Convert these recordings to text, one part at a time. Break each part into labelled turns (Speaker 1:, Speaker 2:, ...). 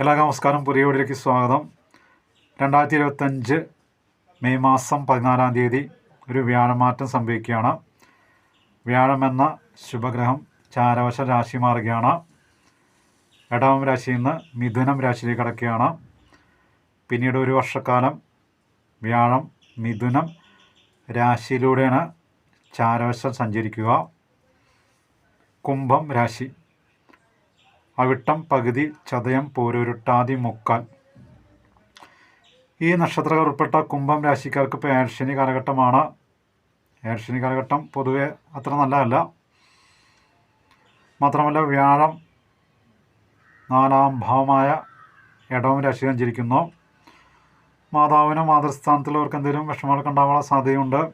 Speaker 1: എല്ലാവർക്കും നമസ്കാരം. പുതിയ വീഡിയോയിലേക്ക് സ്വാഗതം. രണ്ടായിരത്തി ഇരുപത്തഞ്ച് മെയ് മാസം പതിനാലാം തീയതി ഒരു വ്യാഴമാറ്റം സംഭവിക്കുകയാണ്. വ്യാഴം എന്ന ശുഭഗ്രഹം ചാരവശ രാശി മാറുകയാണ്. ഇടവം രാശിയിൽ നിന്ന് മിഥുനം രാശിയിലേക്ക് കടക്കുകയാണ്. പിന്നീട് ഒരു വർഷക്കാലം വ്യാഴം മിഥുനം രാശിയിലൂടെയാണ് ചാരവശം സഞ്ചരിക്കുക. കുംഭം രാശി. അവിട്ടം പകുതി ചതയം പോരൊരുട്ടാതി മുക്കാൽ. ഈ നക്ഷത്രങ്ങൾ ഉൾപ്പെട്ട കുംഭം രാശിക്കാർക്ക് ഇപ്പോൾ ഏർശനി കാലഘട്ടമാണ്. ഏർശനി കാലഘട്ടം പൊതുവെ അത്ര നല്ലതല്ല. മാത്രമല്ല വ്യാഴം നാലാം ഭാവമായ ഇടവും രാശി സഞ്ചരിക്കുന്നു മാതാവിനോ മാതൃസ്ഥാനത്തുള്ളവർക്ക് എന്തെങ്കിലും വിഷമങ്ങളൊക്കെ ഉണ്ടാകാനുള്ള സാധ്യതയുണ്ട്.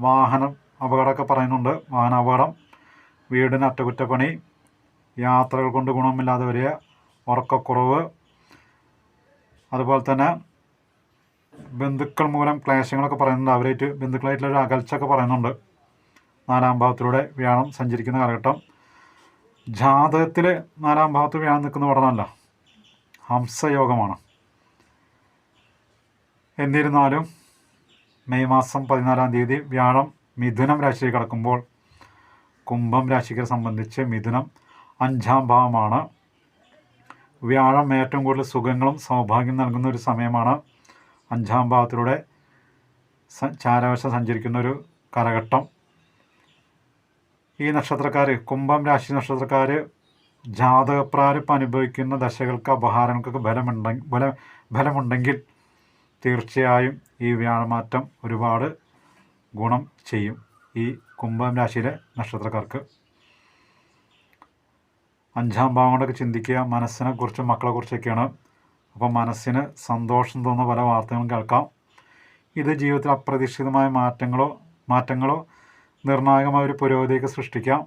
Speaker 1: വാഹനം അപകടമൊക്കെ പറയുന്നുണ്ട്. വാഹന അപകടം വീടിന് അറ്റകുറ്റപ്പണി യാത്രകൾ കൊണ്ട് ഗുണമില്ലാതെ വരിക ഉറക്കക്കുറവ്. അതുപോലെ തന്നെ ബന്ധുക്കൾ മൂലം ക്ലേശങ്ങളൊക്കെ പറയുന്നുണ്ട്. അവരായിട്ട് ബന്ധുക്കളായിട്ടുള്ളൊരു അകൽച്ചൊക്കെ പറയുന്നുണ്ട്. നാലാം ഭാവത്തിലൂടെ വ്യാഴം സഞ്ചരിക്കുന്ന കാലഘട്ടം. ജാതകത്തിൽ നാലാം ഭാവത്ത് വ്യാഴം നിൽക്കുന്ന പഠനമല്ല ഹംസയോഗമാണ്. എന്നിരുന്നാലും മെയ് മാസം പതിനാലാം തീയതി വ്യാഴം മിഥുനം രാശിയിൽ കടക്കുമ്പോൾ കുംഭം രാശിക്കാരെ സംബന്ധിച്ച് മിഥുനം അഞ്ചാം ഭാവമാണ്. വ്യാഴം ഏറ്റവും കൂടുതൽ സുഖങ്ങളും സൗഭാഗ്യം നൽകുന്ന ഒരു സമയമാണ്. അഞ്ചാം ഭാവത്തിലൂടെ ചാരവശം സഞ്ചരിക്കുന്ന ഒരു കാലഘട്ടം. ഈ നക്ഷത്രക്കാർ കുംഭം രാശി നക്ഷത്രക്കാർ ജാതകപ്രാരം അനുഭവിക്കുന്ന ദശകൾക്ക് അപഹാരങ്ങൾക്കൊക്കെ ബലമുണ്ടെങ്കിൽ ബല ബലമുണ്ടെങ്കിൽ തീർച്ചയായും ഈ വ്യാഴമാറ്റം ഒരുപാട് ഗുണം ചെയ്യും ഈ കുംഭം രാശിയിലെ നക്ഷത്രക്കാർക്ക്. അഞ്ചാം ഭാവം കൊണ്ടൊക്കെ ചിന്തിക്കുക. മനസ്സിനെ കുറിച്ചും മക്കളെ കുറിച്ചൊക്കെയാണ്. അപ്പോൾ മനസ്സിന് സന്തോഷം തോന്നുന്ന പല വാർത്തകളും കേൾക്കാം. ഇത് ജീവിതത്തിൽ അപ്രതീക്ഷിതമായ മാറ്റങ്ങളോ മാറ്റങ്ങളോ നിർണായകമായ ഒരു പുരോഗതിയൊക്കെ സൃഷ്ടിക്കാം.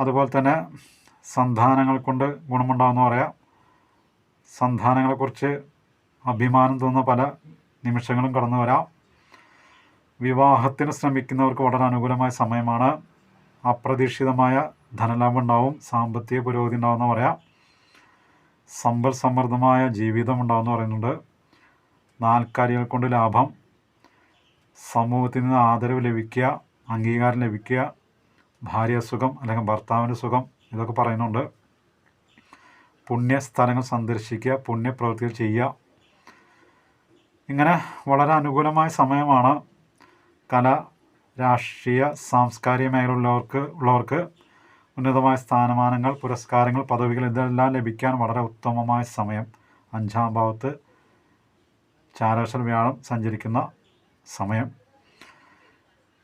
Speaker 1: അതുപോലെ തന്നെ സന്താനങ്ങൾ കൊണ്ട് ഗുണമുണ്ടാകുമെന്ന് പറയാം. സന്താനങ്ങളെക്കുറിച്ച് അഭിമാനം തോന്നുന്ന പല നിമിഷങ്ങളും കടന്നു വരാം. വിവാഹത്തിന് ശ്രമിക്കുന്നവർക്ക് വളരെ അനുകൂലമായ സമയമാണ്. അപ്രതീക്ഷിതമായ ധനലാഭം ഉണ്ടാവും സാമ്പത്തിക പുരോഗതി ഉണ്ടാവുമെന്ന് പറയാം. സമ്പൽ സമൃദ്ധമായ ജീവിതം ഉണ്ടാവുമെന്ന് പറയുന്നുണ്ട്. നാൽക്കാലികൾ കൊണ്ട് ലാഭം സമൂഹത്തിൽ നിന്ന് ആദരവ് ലഭിക്കുക അംഗീകാരം ലഭിക്കുക ഭാര്യ സുഖം അല്ലെങ്കിൽ ഭർത്താവിന്റെ സുഖം ഇതൊക്കെ പറയുന്നുണ്ട്. പുണ്യസ്ഥലങ്ങൾ സന്ദർശിക്കുക പുണ്യപ്രവൃത്തികൾ ചെയ്യുക. ഇങ്ങനെ വളരെ അനുകൂലമായ സമയമാണ് കല രാഷ്ട്രീയ സാംസ്കാരിക മേഖല ഉള്ളവർക്ക് ഉള്ളവർക്ക് ഉന്നതമായ സ്ഥാനമാനങ്ങൾ പുരസ്കാരങ്ങൾ പദവികൾ ഇതെല്ലാം ലഭിക്കാൻ വളരെ ഉത്തമമായ സമയം. അഞ്ചാം ഭാവത്ത് ചാരാശർ വ്യാഴം സഞ്ചരിക്കുന്ന സമയം.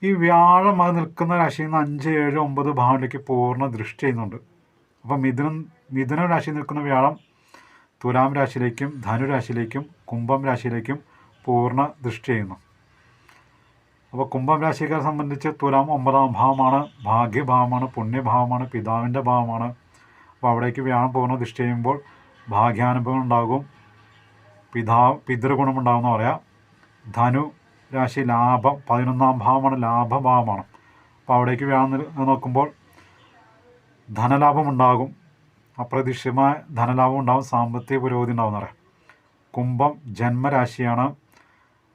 Speaker 1: ഈ വ്യാഴം അത് നിൽക്കുന്ന രാശിയിൽ നിന്ന് അഞ്ച് ഏഴ് ഒമ്പത് ഭാവത്തിലേക്ക് പൂർണ ദൃഷ്ടി ചെയ്യുന്നുണ്ട്. അപ്പം മിഥുനം മിഥുന രാശിയിൽ നിൽക്കുന്ന വ്യാഴം തുലാം രാശിയിലേക്കും ധനുരാശിയിലേക്കും കുംഭം രാശിയിലേക്കും പൂർണ ദൃഷ്ടി ചെയ്യുന്നു. അപ്പോൾ കുംഭം രാശിക്കാരെ സംബന്ധിച്ച് തുലാം ഒമ്പതാം ഭാവമാണ് ഭാഗ്യഭാവമാണ് പുണ്യഭാവമാണ് പിതാവിന്റെ ഭാവമാണ്. അപ്പോൾ അവിടേക്ക് വ്യാഴം പൂർണ ദൃഷ്ടി ചെയ്യുമ്പോൾ ഭാഗ്യാനുഭവം ഉണ്ടാകും. പിതാവ് പിതൃഗുണം പിതൃഗുണമുണ്ടാകുമെന്ന് പറയാം ധനു രാശി ലാഭം പതിനൊന്നാം ഭാവമാണ് ലാഭഭാവമാണ്. അപ്പോൾ അവിടേക്ക് വ്യാഴം നോക്കുമ്പോൾ ധനലാഭം ഉണ്ടാകും. അപ്രതീക്ഷിതമായ ധനലാഭം ഉണ്ടാകും സാമ്പത്തിക പുരോഗതി ഉണ്ടാകും എന്ന് പറയാം. കുംഭം ജന്മരാശിയാണ്.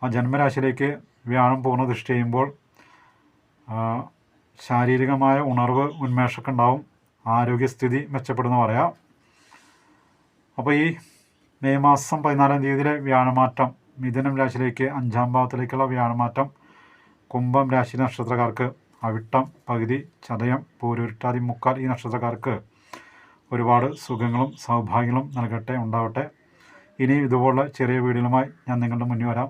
Speaker 1: ആ ജന്മരാശിയിലേക്ക് വ്യാഴം പൂർണ ദൃഷ്ടി ചെയ്യുമ്പോൾ ശാരീരികമായ ഉണർവ് ഉന്മേഷമൊക്കെ ഉണ്ടാവും ആരോഗ്യസ്ഥിതി മെച്ചപ്പെടുന്ന പറയാം. അപ്പോൾ ഈ മെയ് മാസം പതിനാലാം തീയതിയിലെ വ്യാഴമാറ്റം മിഥുനം രാശിയിലേക്ക് അഞ്ചാം ഭാവത്തിലേക്കുള്ള വ്യാഴമാറ്റം കുംഭം രാശി നക്ഷത്രക്കാർക്ക് അവിട്ടം പകുതി ചതയം പൂരുരുട്ടാതി മുക്കാൽ ഈ നക്ഷത്രക്കാർക്ക് ഒരുപാട് സുഖങ്ങളും സൗഭാഗ്യങ്ങളും നൽകട്ടെ ഉണ്ടാവട്ടെ. ഇനി ഇതുപോലുള്ള ചെറിയ വീടുകളുമായി ഞാൻ നിങ്ങളുടെ മുന്നിൽ വരാം.